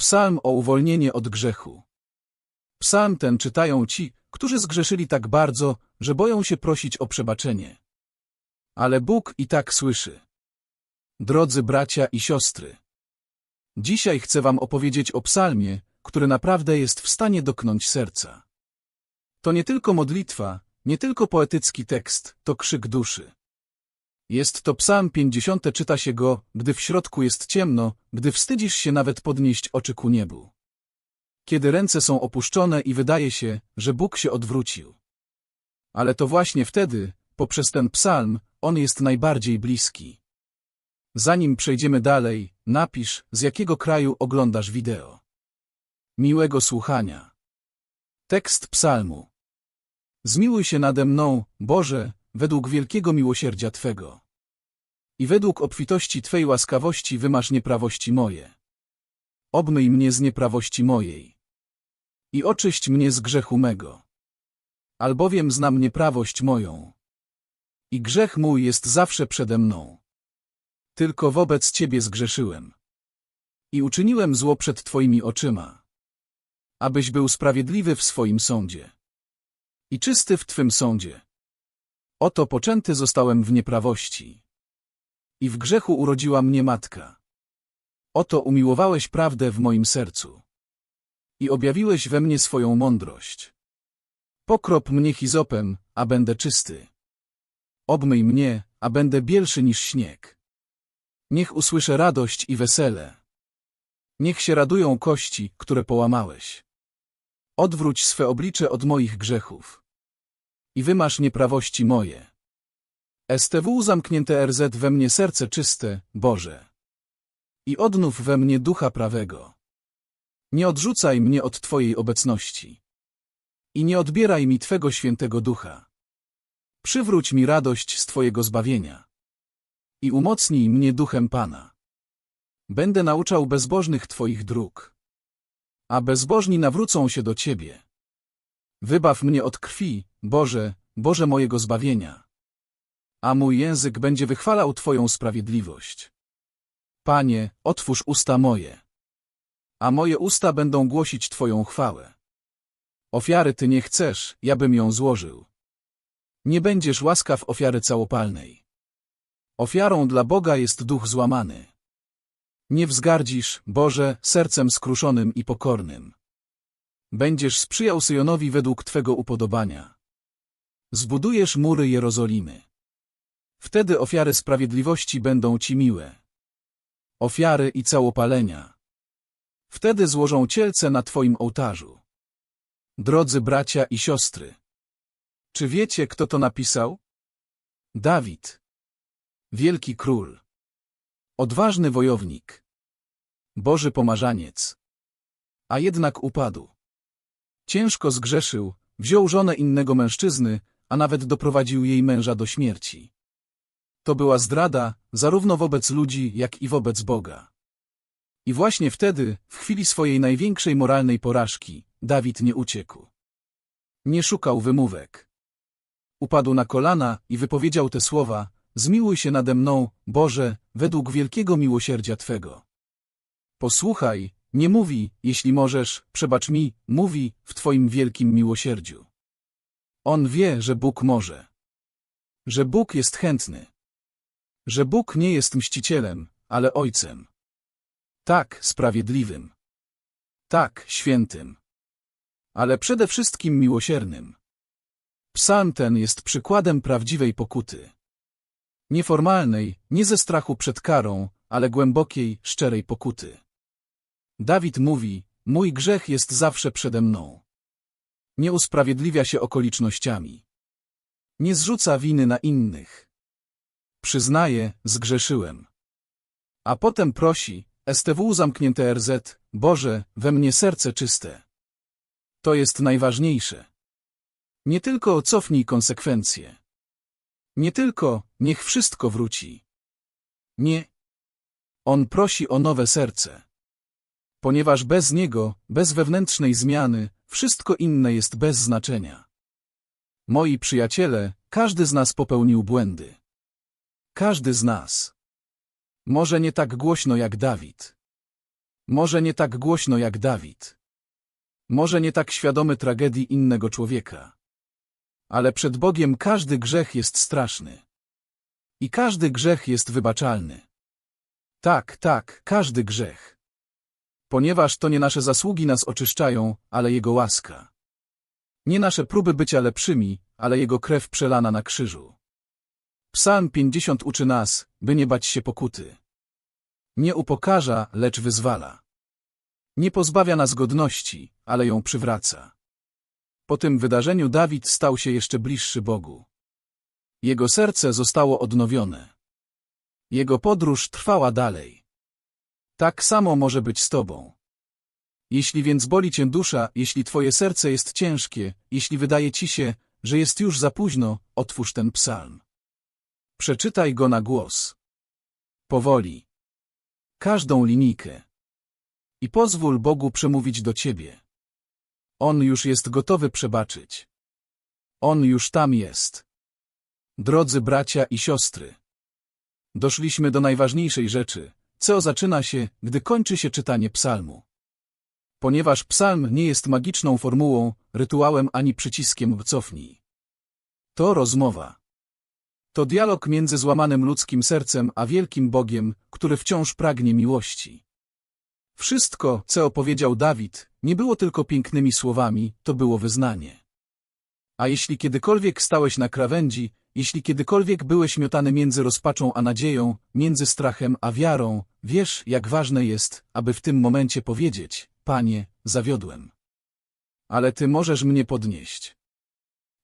Psalm o uwolnienie od grzechu. Psalm ten czytają ci, którzy zgrzeszyli tak bardzo, że boją się prosić o przebaczenie. Ale Bóg i tak słyszy. Drodzy bracia i siostry, dzisiaj chcę wam opowiedzieć o psalmie, który naprawdę jest w stanie doknąć serca. To nie tylko modlitwa, nie tylko poetycki tekst, to krzyk duszy. Jest to psalm 50, czyta się go, gdy w środku jest ciemno, gdy wstydzisz się nawet podnieść oczy ku niebu. Kiedy ręce są opuszczone i wydaje się, że Bóg się odwrócił. Ale to właśnie wtedy, poprzez ten psalm, on jest najbardziej bliski. Zanim przejdziemy dalej, napisz, z jakiego kraju oglądasz wideo. Miłego słuchania. Tekst psalmu. Zmiłuj się nade mną, Boże, według wielkiego miłosierdzia Twego. I według obfitości Twej łaskawości wymasz nieprawości moje. Obmyj mnie z nieprawości mojej. I oczyść mnie z grzechu mego. Albowiem znam nieprawość moją. I grzech mój jest zawsze przede mną. Tylko wobec Ciebie zgrzeszyłem. I uczyniłem zło przed Twoimi oczyma. Abyś był sprawiedliwy w swoim sądzie. I czysty w Twym sądzie. Oto poczęty zostałem w nieprawości. I w grzechu urodziła mnie matka. Oto umiłowałeś prawdę w moim sercu. I objawiłeś we mnie swoją mądrość. Pokrop mnie hizopem, a będę czysty. Obmyj mnie, a będę bielszy niż śnieg. Niech usłyszę radość i wesele. Niech się radują kości, które połamałeś. Odwróć swe oblicze od moich grzechów. I wymasz nieprawości moje. STW zamknięte RZ we mnie serce czyste, Boże. I odnów we mnie ducha prawego. Nie odrzucaj mnie od Twojej obecności. I nie odbieraj mi Twego świętego ducha. Przywróć mi radość z Twojego zbawienia. I umocnij mnie duchem Pana. Będę nauczał bezbożnych Twoich dróg. A bezbożni nawrócą się do Ciebie. Wybaw mnie od krwi, Boże, Boże mojego zbawienia. A mój język będzie wychwalał Twoją sprawiedliwość. Panie, otwórz usta moje. A moje usta będą głosić Twoją chwałę. Ofiary Ty nie chcesz, ja bym ją złożył. Nie będziesz łaskaw ofiary całopalnej. Ofiarą dla Boga jest duch złamany. Nie wzgardzisz, Boże, sercem skruszonym i pokornym. Będziesz sprzyjał Syjonowi według Twego upodobania. Zbudujesz mury Jerozolimy. Wtedy ofiary sprawiedliwości będą Ci miłe. Ofiary i całopalenia. Wtedy złożą cielce na Twoim ołtarzu. Drodzy bracia i siostry. Czy wiecie, kto to napisał? Dawid. Wielki król. Odważny wojownik. Boży pomarzaniec. A jednak upadł. Ciężko zgrzeszył, wziął żonę innego mężczyzny, a nawet doprowadził jej męża do śmierci. To była zdrada, zarówno wobec ludzi, jak i wobec Boga. I właśnie wtedy, w chwili swojej największej moralnej porażki, Dawid nie uciekł. Nie szukał wymówek. Upadł na kolana i wypowiedział te słowa, zmiłuj się nade mną, Boże, według wielkiego miłosierdzia Twego. Posłuchaj, nie mówi, jeśli możesz, przebacz mi, mówi, w Twoim wielkim miłosierdziu. On wie, że Bóg może. Że Bóg jest chętny. Że Bóg nie jest mścicielem, ale Ojcem. Tak, sprawiedliwym. Tak, świętym. Ale przede wszystkim miłosiernym. Psalm ten jest przykładem prawdziwej pokuty. Nieformalnej, nie ze strachu przed karą, ale głębokiej, szczerej pokuty. Dawid mówi, mój grzech jest zawsze przede mną. Nie usprawiedliwia się okolicznościami. Nie zrzuca winy na innych. Przyznaje, zgrzeszyłem. A potem prosi, STW zamknięte RZ, Boże, we mnie serce czyste. To jest najważniejsze. Nie tylko cofnij konsekwencje. Nie tylko, niech wszystko wróci. Nie. On prosi o nowe serce. Ponieważ bez niego, bez wewnętrznej zmiany, wszystko inne jest bez znaczenia. Moi przyjaciele, każdy z nas popełnił błędy. Każdy z nas. Może nie tak głośno jak Dawid. Może nie tak głośno jak Dawid. Może nie tak świadomy tragedii innego człowieka. Ale przed Bogiem każdy grzech jest straszny. I każdy grzech jest wybaczalny. Tak, tak, każdy grzech. Ponieważ to nie nasze zasługi nas oczyszczają, ale Jego łaska. Nie nasze próby bycia lepszymi, ale Jego krew przelana na krzyżu. Psalm 50 uczy nas, by nie bać się pokuty. Nie upokarza, lecz wyzwala. Nie pozbawia nas godności, ale ją przywraca. Po tym wydarzeniu Dawid stał się jeszcze bliższy Bogu. Jego serce zostało odnowione. Jego podróż trwała dalej. Tak samo może być z Tobą. Jeśli więc boli Cię dusza, jeśli Twoje serce jest ciężkie, jeśli wydaje Ci się, że jest już za późno, otwórz ten psalm. Przeczytaj go na głos. Powoli. Każdą linijkę. I pozwól Bogu przemówić do Ciebie. On już jest gotowy przebaczyć. On już tam jest. Drodzy bracia i siostry. Doszliśmy do najważniejszej rzeczy, co zaczyna się, gdy kończy się czytanie psalmu. Ponieważ psalm nie jest magiczną formułą, rytuałem ani przyciskiem cofnij. To rozmowa. To dialog między złamanym ludzkim sercem a wielkim Bogiem, który wciąż pragnie miłości. Wszystko, co opowiedział Dawid, nie było tylko pięknymi słowami, to było wyznanie. A jeśli kiedykolwiek stałeś na krawędzi, jeśli kiedykolwiek byłeś miotany między rozpaczą a nadzieją, między strachem a wiarą, wiesz, jak ważne jest, aby w tym momencie powiedzieć, Panie, zawiodłem. Ale Ty możesz mnie podnieść.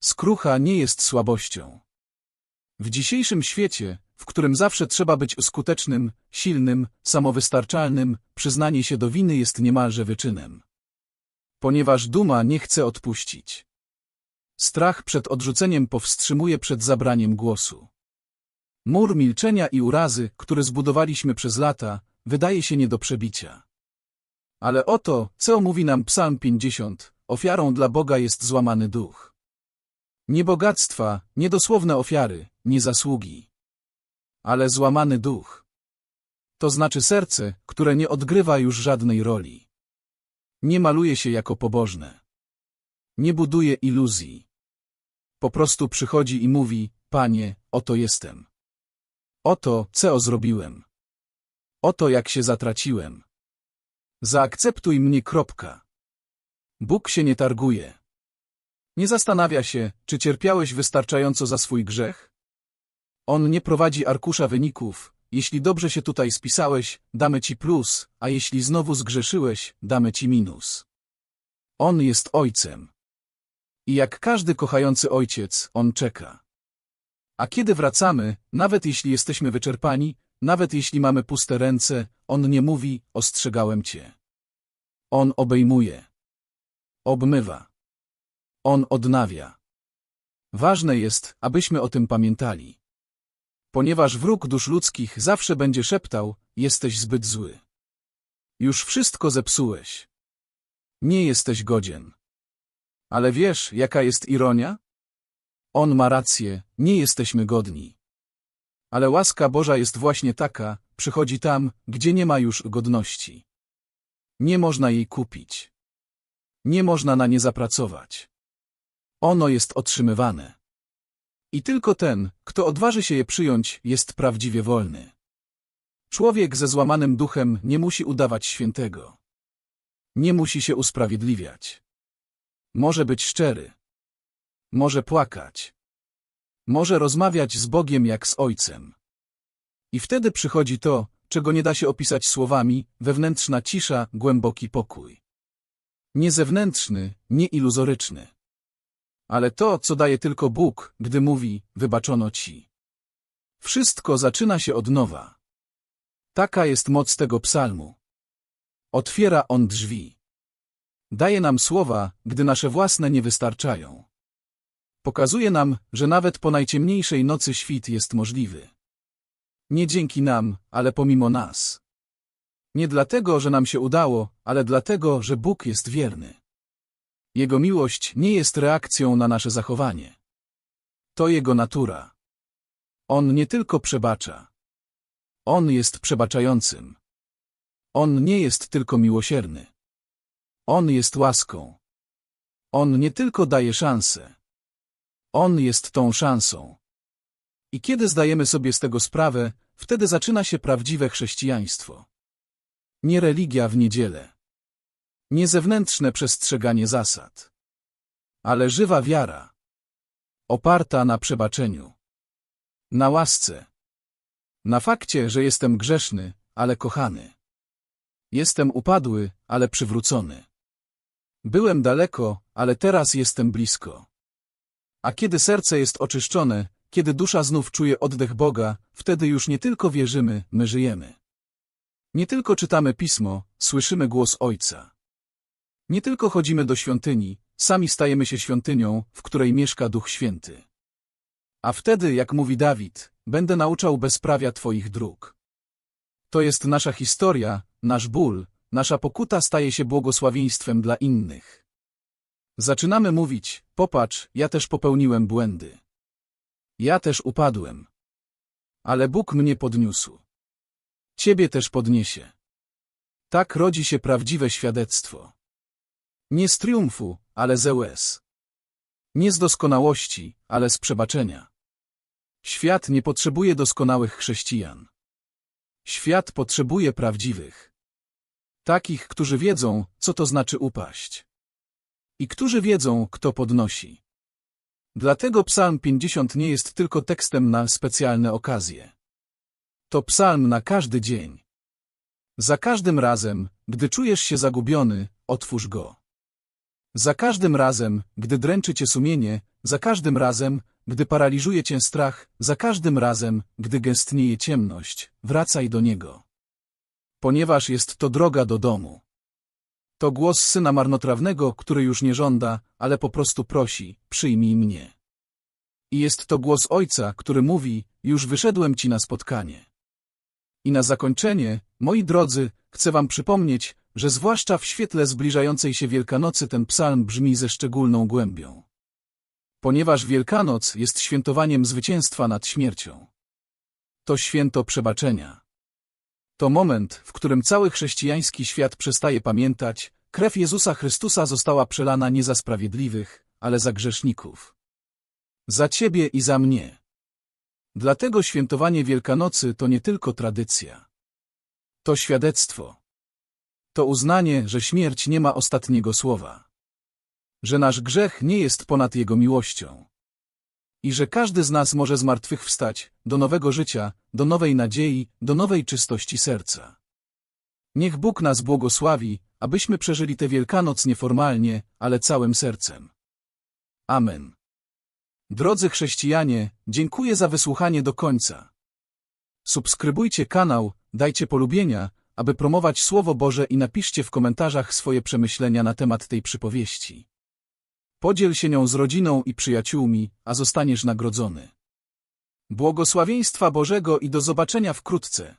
Skrucha nie jest słabością. W dzisiejszym świecie, w którym zawsze trzeba być skutecznym, silnym, samowystarczalnym, przyznanie się do winy jest niemalże wyczynem. Ponieważ duma nie chce odpuścić. Strach przed odrzuceniem powstrzymuje przed zabraniem głosu. Mur milczenia i urazy, który zbudowaliśmy przez lata, wydaje się nie do przebicia. Ale oto, co mówi nam Psalm 50, ofiarą dla Boga jest złamany duch. Nie bogactwa, nie dosłowne ofiary, nie zasługi. Ale złamany duch. To znaczy serce, które nie odgrywa już żadnej roli. Nie maluje się jako pobożne. Nie buduje iluzji. Po prostu przychodzi i mówi, Panie, oto jestem. Oto, co zrobiłem. Oto jak się zatraciłem. Zaakceptuj mnie, kropka. Bóg się nie targuje. Nie zastanawia się, czy cierpiałeś wystarczająco za swój grzech? On nie prowadzi arkusza wyników. Jeśli dobrze się tutaj spisałeś, damy ci plus, a jeśli znowu zgrzeszyłeś, damy ci minus. On jest ojcem. I jak każdy kochający ojciec, on czeka. A kiedy wracamy, nawet jeśli jesteśmy wyczerpani, nawet jeśli mamy puste ręce, on nie mówi, ostrzegałem cię. On obejmuje. Obmywa. On odnawia. Ważne jest, abyśmy o tym pamiętali. Ponieważ wróg dusz ludzkich zawsze będzie szeptał, jesteś zbyt zły. Już wszystko zepsułeś. Nie jesteś godzien. Ale wiesz, jaka jest ironia? On ma rację, nie jesteśmy godni. Ale łaska Boża jest właśnie taka, przychodzi tam, gdzie nie ma już godności. Nie można jej kupić. Nie można na nie zapracować. Ono jest otrzymywane. I tylko ten, kto odważy się je przyjąć, jest prawdziwie wolny. Człowiek ze złamanym duchem nie musi udawać świętego. Nie musi się usprawiedliwiać. Może być szczery. Może płakać. Może rozmawiać z Bogiem jak z Ojcem. I wtedy przychodzi to, czego nie da się opisać słowami, wewnętrzna cisza, głęboki pokój. Nie zewnętrzny, nie iluzoryczny. Ale to, co daje tylko Bóg, gdy mówi, wybaczono ci. Wszystko zaczyna się od nowa. Taka jest moc tego psalmu. Otwiera on drzwi. Daje nam słowa, gdy nasze własne nie wystarczają. Pokazuje nam, że nawet po najciemniejszej nocy świt jest możliwy. Nie dzięki nam, ale pomimo nas. Nie dlatego, że nam się udało, ale dlatego, że Bóg jest wierny. Jego miłość nie jest reakcją na nasze zachowanie. To Jego natura. On nie tylko przebacza. On jest przebaczającym. On nie jest tylko miłosierny. On jest łaską. On nie tylko daje szansę. On jest tą szansą. I kiedy zdajemy sobie z tego sprawę, wtedy zaczyna się prawdziwe chrześcijaństwo. Nie religia w niedzielę. Nie zewnętrzne przestrzeganie zasad. Ale żywa wiara. Oparta na przebaczeniu. Na łasce. Na fakcie, że jestem grzeszny, ale kochany. Jestem upadły, ale przywrócony. Byłem daleko, ale teraz jestem blisko. A kiedy serce jest oczyszczone, kiedy dusza znów czuje oddech Boga, wtedy już nie tylko wierzymy, my żyjemy. Nie tylko czytamy pismo, słyszymy głos Ojca. Nie tylko chodzimy do świątyni, sami stajemy się świątynią, w której mieszka Duch Święty. A wtedy, jak mówi Dawid, będę nauczał bezprawia Twoich dróg. To jest nasza historia, nasz ból, nasza pokuta staje się błogosławieństwem dla innych. Zaczynamy mówić, popatrz, ja też popełniłem błędy. Ja też upadłem. Ale Bóg mnie podniósł. Ciebie też podniesie. Tak rodzi się prawdziwe świadectwo. Nie z triumfu, ale z łez. Nie z doskonałości, ale z przebaczenia. Świat nie potrzebuje doskonałych chrześcijan. Świat potrzebuje prawdziwych. Takich, którzy wiedzą, co to znaczy upaść. I którzy wiedzą, kto podnosi. Dlatego Psalm 50 nie jest tylko tekstem na specjalne okazje. To psalm na każdy dzień. Za każdym razem, gdy czujesz się zagubiony, otwórz go. Za każdym razem, gdy dręczy cię sumienie, za każdym razem, gdy paraliżuje cię strach, za każdym razem, gdy gęstnieje ciemność, wracaj do niego. Ponieważ jest to droga do domu. To głos syna marnotrawnego, który już nie żąda, ale po prostu prosi, przyjmij mnie. I jest to głos ojca, który mówi, już wyszedłem ci na spotkanie. I na zakończenie, moi drodzy, chcę wam przypomnieć, że zwłaszcza w świetle zbliżającej się Wielkanocy ten psalm brzmi ze szczególną głębią. Ponieważ Wielkanoc jest świętowaniem zwycięstwa nad śmiercią. To święto przebaczenia. To moment, w którym cały chrześcijański świat przestaje pamiętać, krew Jezusa Chrystusa została przelana nie za sprawiedliwych, ale za grzeszników. Za ciebie i za mnie. Dlatego świętowanie Wielkanocy to nie tylko tradycja. To świadectwo. To uznanie, że śmierć nie ma ostatniego słowa. Że nasz grzech nie jest ponad Jego miłością. I że każdy z nas może zmartwychwstać do nowego życia, do nowej nadziei, do nowej czystości serca. Niech Bóg nas błogosławi, abyśmy przeżyli tę Wielkanoc nieformalnie, ale całym sercem. Amen. Drodzy chrześcijanie, dziękuję za wysłuchanie do końca. Subskrybujcie kanał, dajcie polubienia, aby promować Słowo Boże i napiszcie w komentarzach swoje przemyślenia na temat tej przypowieści. Podziel się nią z rodziną i przyjaciółmi, a zostaniesz nagrodzony. Błogosławieństwa Bożego i do zobaczenia wkrótce.